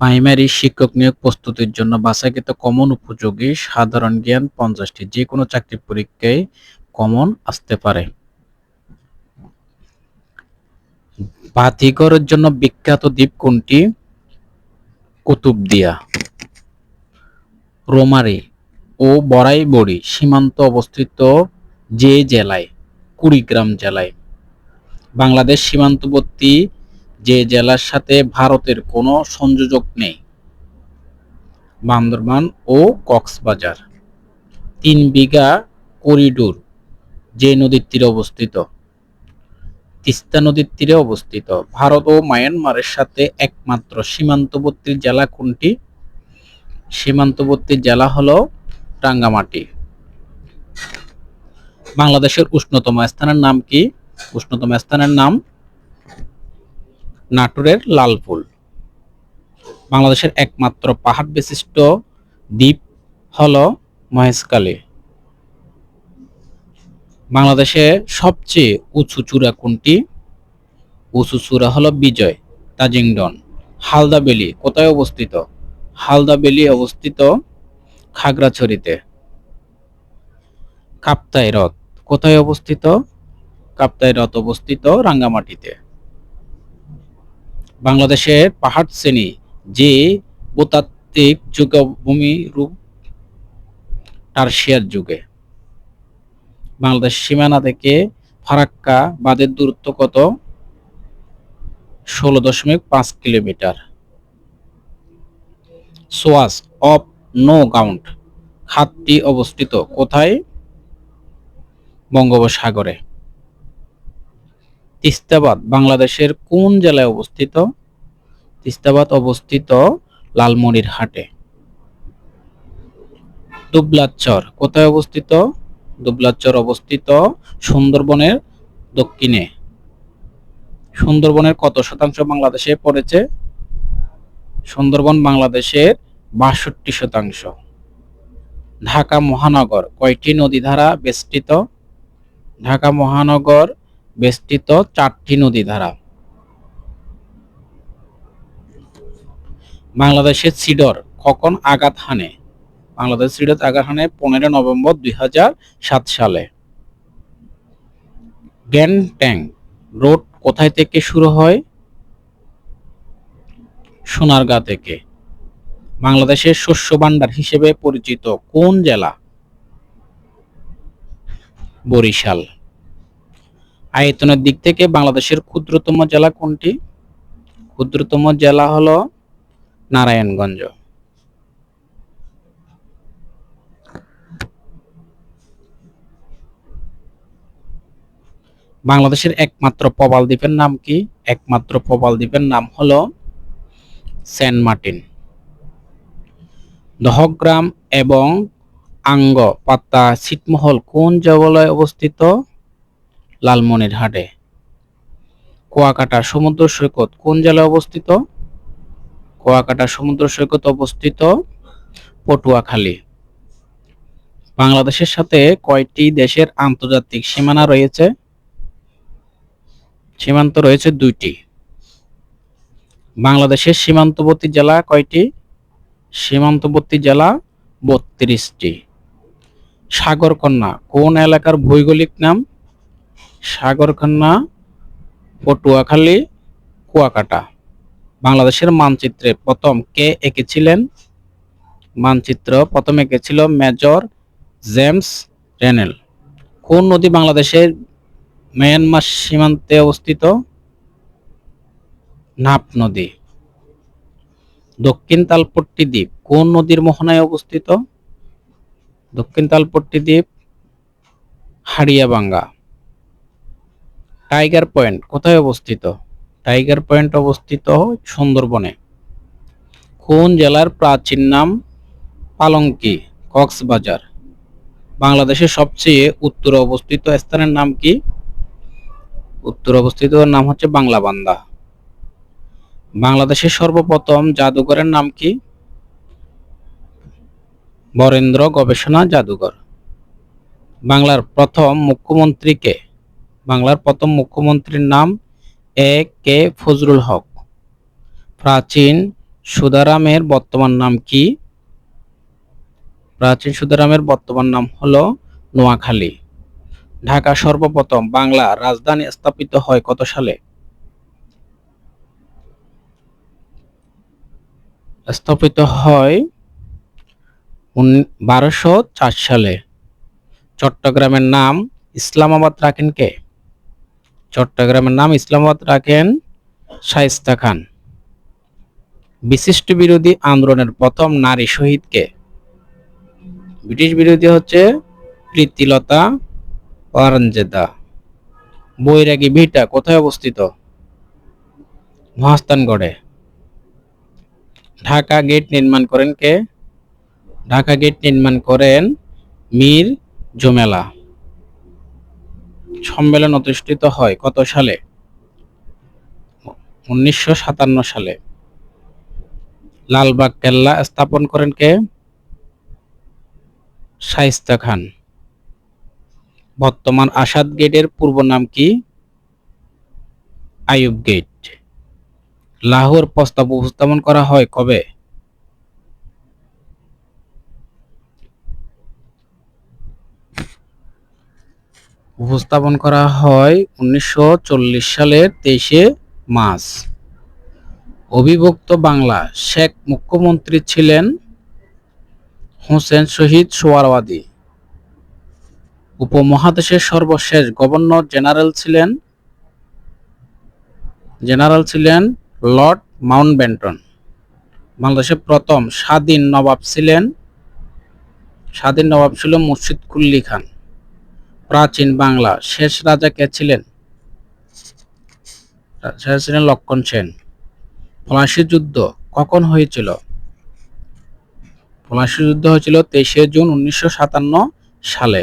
Primary শিক্ষক নিয়োগ প্রস্তুতির জন্য বাছাইকৃত কমন উপযোগী সাধারণ জ্ঞান পঞ্চাশটি, যে কোনো চাকরি পরীক্ষায় কমন আসতে পারে। বাতিঘরের জন্য বিখ্যাত দ্বীপ কোনটি? কুতুবদিয়া, রোমারি ও বড়াইবড়ি সীমান্ত অবস্থিত যে জেলায়? কুড়িগ্রাম জেলায়। বাংলাদেশ সীমান্তবর্তী যে জেলার সাথে ভারতের কোনো সংযোজক নেই। বান্দরবান ও কক্সবাজার। তিন বিঘা করিডোর যে নদীর তীরে অবস্থিত। তিস্তা নদীর তীরে অবস্থিত। ভারত ও মায়ানমারের সাথে একমাত্র সীমান্তবর্তী জেলা কোনটি? সীমান্তবর্তী জেলা হলো রাঙ্গামাটি বাংলাদেশের উষ্ণতম স্থানের নাম কি? উষ্ণতম স্থানের নাম নাটোরের লালপুল বাংলাদেশের একমাত্র পাহাড় বিশিষ্ট দ্বীপ হল মহেশখালী। বাংলাদেশে সবচেয়ে উঁচু চূড়া কোনটি? উঁচু চূড়া হলো বিজয়, তাজিংডন, হালদা বেলি কোথায় অবস্থিত? হালদা বেলি অবস্থিত খাগড়াছড়িতে। কাপ্তাই হ্রদ। কোথায় অবস্থিত? কাপ্তাই হ্রদ অবস্থিত রাঙ্গামাটিতে। বাংলাদেশের পাহাড় শ্রেণি, যে ভূতাত্ত্বিক যুগভূমি রূপ টার্সিয়ার যুগে। বাংলাদেশ সীমানা থেকে ফারাক্কা বাঁধের দূরত্ব কত? ষোলো দশমিক পাঁচ kilometre. Swatch of No Ground, খাতটি অবস্থিত কোথায়? বঙ্গোপসাগরে। তিস্তাবাদ, বাংলাদেশের কোন জেলায় অবস্থিত? তিস্তাবাদ অবস্থিত লালমনিরহাটে। দুবলাচর, কোথায় অবস্থিত? দুবলাচর অবস্থিত সুন্দরবনের দক্ষিণে। সুন্দরবনের কত শতাংশ বাংলাদেশে পড়েছে? সুন্দরবন বাংলাদেশের বাষট্টি শতাংশ। ঢাকা মহানগর, কয়টি নদী দ্বারা বেষ্টিত? ঢাকা মহানগর বেষ্টিত চারটি নদী দ্বারা বাংলাদেশের সিডর কখন আঘাত হানে। বাংলাদেশ সিডর আঘাত হানে পনেরো নভেম্বর দুই সালে। গ্যান ট্যাং রোড কোথায় থেকে শুরু হয়? সোনারগাঁ থেকে। বাংলাদেশের শস্য ভাণ্ডার হিসেবে পরিচিত কোন জেলা? বরিশাল। আয়তনের দিক থেকে বাংলাদেশের ক্ষুদ্রতম জেলা কোনটি? ক্ষুদ্রতম জেলা হলো নারায়ণগঞ্জ। বাংলাদেশের একমাত্র প্রবাল দ্বীপের নাম কি? একমাত্র প্রবাল দ্বীপের নাম হলো সেন্ট মার্টিন। দহগ্রাম এবং আঙ্গ পাত্তা ছিটমহল কোন জলায় অবস্থিত? লালমনিরহাটে। কুয়াকাটা সমুদ্র সৈকত কোন জেলায় অবস্থিত? কুয়াকাটা সমুদ্র সৈকত অবস্থিত পটুয়াখালী। বাংলাদেশের সাথে কয়টি দেশের আন্তর্জাতিক সীমানা রয়েছে? সীমান্ত রয়েছে দুইটি। বাংলাদেশের সীমান্তবর্তী জেলা কয়টি? সীমান্তবর্তী জেলা বত্রিশটি। সাগরকন্যা কোন এলাকার ভৌগোলিক নাম? সাগরকন্যা পটুয়াখালী, কুয়াকাটা বাংলাদেশের মানচিত্রে প্রথম কে এঁকেছিলেন? মানচিত্র প্রথম এঁকেছিল মেজর জেমস রেনেল। কোন নদী বাংলাদেশের মায়ানমার সীমান্তে অবস্থিত? নাপ নদী। দক্ষিণ তালপট্টি দ্বীপ কোন নদীর মোহনায় অবস্থিত? দক্ষিণ তালপট্টি দ্বীপ হাড়িয়াবাঙ্গা। টাইগার পয়েন্ট কোথায় অবস্থিত? টাইগার পয়েন্ট অবস্থিত সুন্দরবনে। কোন জেলার প্রাচীন নাম পালঙ্কি? কক্সবাজার। বাংলাদেশের সবচেয়ে উত্তরে অবস্থিত স্থানের নাম কি? উত্তর অবস্থিত নাম হচ্ছে বাংলা বান্দা বাংলাদেশের সর্বপ্রথম জাদুঘরের নাম কি? বরেন্দ্র গবেষণা জাদুঘর। বাংলার প্রথম মুখ্যমন্ত্রীকে বাংলার প্রথম মুখ্যমন্ত্রীর নাম এ কে ফজরুল হক। প্রাচীন সুদারামের বর্তমান নাম কি? প্রাচীন সুদারামের বর্তমান নাম হলো নোয়াখালী। ঢাকা সর্বপ্রথম বাংলা রাজধানী স্থাপিত হয় কত সালে? স্থাপিত হয় বারোশো সালে। চট্টগ্রামের নাম ইসলামাবাদ রাখেন কে? চট্টগ্রামের নাম ইসলামাবাদ রাখেন শাইস্তা খান। বিশিষ্ট বিরোধী আন্দোলনের প্রথম নারী শহীদ কে ব্রিটিশ বিরোধী হচ্ছে প্রীতিলতা ওয়ারঞ্জেদা। বৈরাগী ভিটা কোথায় অবস্থিত? মহাস্থানগড়ে। ঢাকা গেট নির্মাণ করেন কে? ঢাকা গেট নির্মাণ করেন মীর জুমেলা। সম্মেলন অনুষ্ঠিত হয় কত সালে? উনিশশো সাতান্ন সালে। লালবাগ কেল্লা স্থাপন করেন কে? শাইস্তা খান। বর্তমান আসাদ গেটের পূর্ব নাম কি? আয়ুব গেট। লাহোর প্রস্তাব উপস্থাপন করা হয় কবে? উপস্থাপন করা হয় উনিশশো চল্লিশ সালের তেইশে মার্চ। অবিভক্ত বাংলা, শেখ মুখ্যমন্ত্রী ছিলেন হোসেন শহীদ সোয়ারওয়াদী। উপমহাদেশের সর্বশেষ গভর্নর জেনারেল ছিলেন জেনারেল ছিলেন লর্ড মাউন্টব্যাটন বাংলাদেশের প্রথম স্বাধীন নবাব ছিলেন, স্বাধীন নবাব ছিল মুর্শিদ কুল্লি খান। প্রাচীন বাংলা। শেষ রাজা কে ছিলেন? শেষ ছিলেন লক্ষণ সেন। পলাশী যুদ্ধ কখন হয়েছিল? পলাশী যুদ্ধ হয়েছিল তেইশে জুন উনিশশো সাতান্ন সালে।